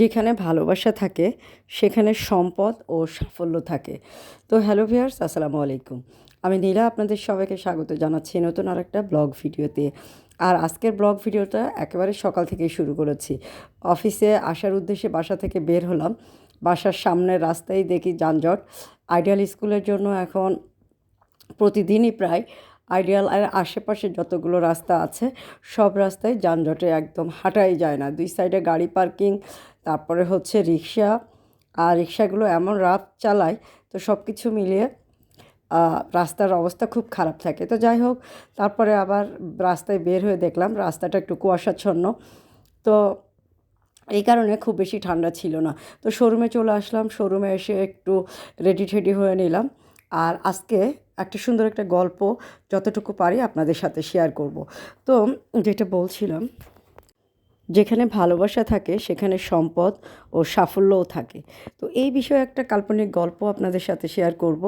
যেখানে ভালোবাসা থাকে, সেখানে সম্পদ ও সাফল্য থাকে। তো হ্যালো ভিয়ার্স আসসালামু আলাইকুম। আমি নীলা, আপনাদের সবাইকে স্বাগত জানাচ্ছি নতুন আর একটা ব্লগ ভিডিওতে। আর আজকের ব্লগ ভিডিওটা একেবারে সকাল থেকেই শুরু করেছি। অফিসে আসার উদ্দেশ্যে বাসা থেকে বের হলাম। বাসার সামনের রাস্তায় দেখি যানজট। আইডিয়াল স্কুলের জন্য এখন প্রতিদিনই প্রায় আইডিয়াল আর আশেপাশে যতগুলো রাস্তা আছে, সব রাস্তায় যানজটে একদম হাঁটাই যায় না। দুই সাইডে গাড়ি পার্কিং তারপরে হচ্ছে রিক্সা। আর রিক্সাগুলো এমন রাত চালায়, তো সব কিছু মিলিয়ে রাস্তার অবস্থা খুব খারাপ থাকে। তো যাই হোক, তারপরে আবার রাস্তায় বের হয়ে দেখলাম রাস্তাটা একটু কুয়াশাচ্ছন্ন। তো এই কারণে খুব বেশি ঠান্ডা ছিল না। তো শোরুমে চলে আসলাম, শোরুমে এসে একটু রেডি ঠেডি হয়ে নিলাম। আর আজকে একটা সুন্দর একটা গল্প যতটুকু পারি আপনাদের সাথে শেয়ার করব। তো যেটা বলছিলাম যেখানে ভালোবাসা থাকে, সেখানে সম্পদ ও সাফল্যও থাকে। তো এই বিষয়ে একটা কাল্পনিক গল্প আপনাদের সাথে শেয়ার করব।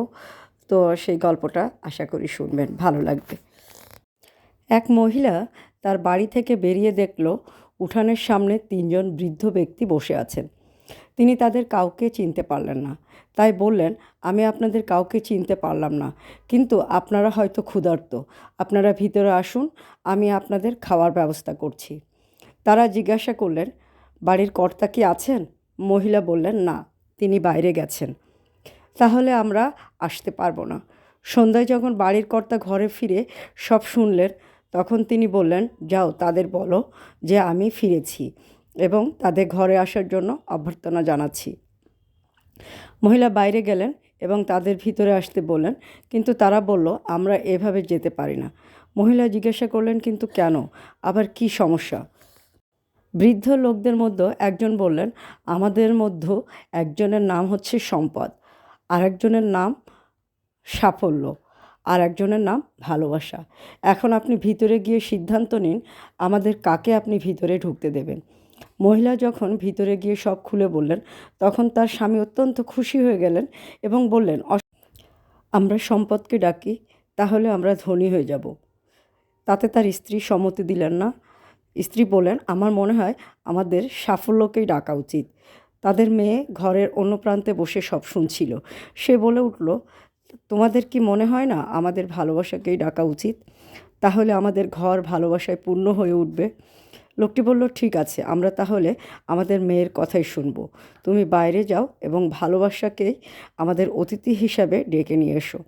তো সেই গল্পটা আশা করি শুনবেন, ভালো লাগবে। এক মহিলা তার বাড়ি থেকে বেরিয়ে দেখল, উঠানের সামনে তিনজন বৃদ্ধ ব্যক্তি বসে আছেন। তিনি তাদের কাউকে চিনতে পারলেন না। তাই বললেন, আমি আপনাদের কাউকে চিনতে পারলাম না, কিন্তু আপনারা হয়তো ক্ষুধার্ত। আপনারা ভিতরে আসুন, আমি আপনাদের খাওয়ার ব্যবস্থা করছি। তারা জিজ্ঞাসা করলেন, বাড়ির কর্তা কি আছেন? মহিলা বললেন, না, তিনি বাইরে গেছেন। তাহলে আমরা আসতে পারব না। সন্ধ্যায় যখন বাড়ির কর্তা ঘরে ফিরে সব শুনলেন, তখন তিনি বললেন, যাও, তাদের বলো যে আমি ফিরেছি এবং তাদের ঘরে আসার জন্য অভ্যর্থনা জানাচ্ছি। মহিলা বাইরে গেলেন এবং তাদের ভিতরে আসতে বললেন, কিন্তু তারা বলল, আমরা এভাবে যেতে পারি না। মহিলা জিজ্ঞাসা করলেন, কিন্তু কেন? আবার কি সমস্যা? বৃদ্ধ লোকদের মধ্যে একজন বললেন, আমাদের মধ্যে একজনের নাম হচ্ছে সম্পদ, আরেকজনের নাম সাফল্য আর একজনের নাম ভালোবাসা। এখন আপনি ভিতরে গিয়ে সিদ্ধান্ত নিন, আমাদের কাকে আপনি ভিতরে ঢুকতে দেবেন। মহিলা যখন ভিতরে গিয়ে সব খুলে বললেন, তখন তার স্বামী অত্যন্ত খুশি হয়ে গেলেন এবং বললেন আমরা সম্পদকে ডাকি, তাহলে আমরা ধনী হয়ে যাব। তাতে তার স্ত্রী সম্মতি দিলেন না স্ত্রী বললেন, আমার মনে হয় আমাদের সাফল্যকেই ডাকা উচিত। তাদের মেয়ে ঘরের অন্য প্রান্তে বসে সব শুনছিল। সে বলে উঠল, তোমাদের কি মনে হয় না আমাদের ভালোবাসাকেই ডাকা উচিত? তাহলে আমাদের ঘর ভালোবাসায় পূর্ণ হয়ে উঠবে? লোকটি বলল, ঠিক আছে, আমরা তাহলে আমাদের মেয়ের কথাই শুনব। তুমি বাইরে যাও এবং ভালোবাসাকেই আমাদের অতিথি হিসাবে ডেকে নিয়ে এসো।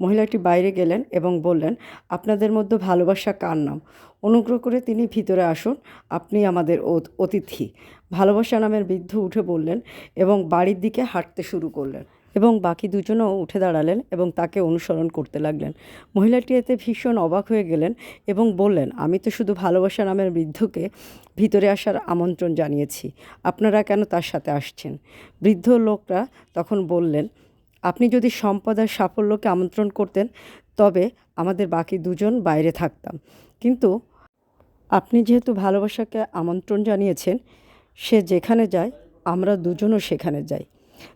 মহিলাটি বাইরে গেলেন এবং বললেন, আপনাদের মধ্যে ভালোবাসা কার নাম? অনুগ্রহ করে তিনি ভিতরে আসুন, আপনি আমাদের অত- অতিথি। ভালোবাসা নামের বৃদ্ধ উঠে বললেন এবং বাড়ির দিকে হাঁটতে শুরু করলেন এবং বাকি দুজনও উঠে দাঁড়ালেন এবং তাকে অনুসরণ করতে লাগলেন। মহিলাটি এতে ভীষণ অবাক হয়ে গেলেন এবং বললেন, আমি তো শুধু ভালোবাসা নামের বৃদ্ধকে ভিতরে আসার আমন্ত্রণ জানিয়েছি। আপনারা কেন তার সাথে আসছেন? বৃদ্ধ লোকরা তখন বললেন আপনি যদি সম্পদ আর সাফল্যকে আমন্ত্রণ করতেন, তবে আমাদের বাকি দুজন বাইরে থাকতাম। কিন্তু আপনি যেহেতু ভালোবাসাকে আমন্ত্রণ জানিয়েছেন, সে যেখানে যায়, আমরা দুজনও সেখানে যাই।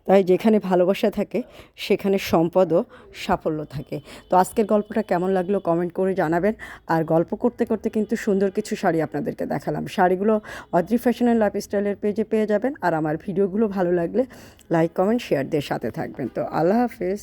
তাই যেখানে ভালোবাসা থাকে, সেখানে সম্পদও সাফল্য থাকে। তো আজকের গল্পটা কেমন লাগল কমেন্ট করে জানাবেন। আর গল্প করতে করতে কিন্তু সুন্দর কিছু শাড়ি আপনাদেরকে দেখালাম। শাড়িগুলো অদ্রি ফ্যাশন অ্যান্ড লাইফস্টাইলের পেজে পেয়ে যাবেন। আর আমার ভিডিওগুলো ভালো লাগলে লাইক কমেন্ট শেয়ার দিয়ে সাথে থাকবেন। তো আল্লাহ হাফেজ।